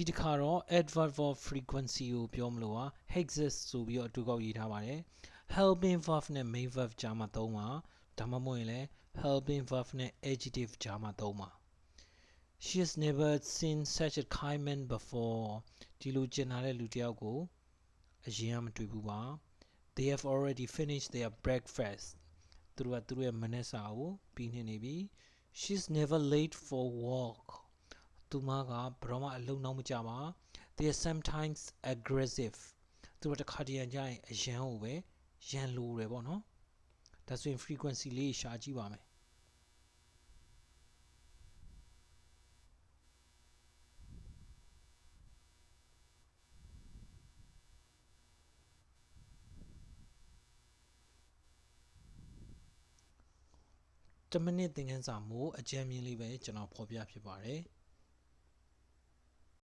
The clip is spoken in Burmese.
ဒီတစ်ခါတော့ adverb of frequency ကိုပြောမလို့ပါ exist ဆိုပြီးတော့အတူကောက်ရေးထားပါတယ် helping verb နဲ့ main verb ကြားမှာသုံးပါဒါမှမဟုတ်ရင်လည်း helping verb နဲ့ adjective ကြားမှာသုံးပါ she has never seen such a kind man before ဒီလိုကျင်လာတဲ့လူတစ်ယောက်ကိုအရင်ကမတွေ့ဘူးပါ they have already finished their breakfast သူတို့ကသူတို့ရဲ့မနက်စာကိုပြီးနေနေပြီ she's never late for work သူမကဘယ်တော့မှအလုံးနောက်မကြပါ they are sometimes aggressive သူတို့တစ်ခါတရံကြရင်အရန်ကိုပဲရန်လိုတယ်ပေါ့နော်ဒါဆိုရင် frequency လေးရှာကြည့်ပါမယ်10မိနစ်သင်ခန်းစာမို့အကြံမြင်လေးပဲကျွန်တော်ဖော်ပြဖြစ်ပါတယ်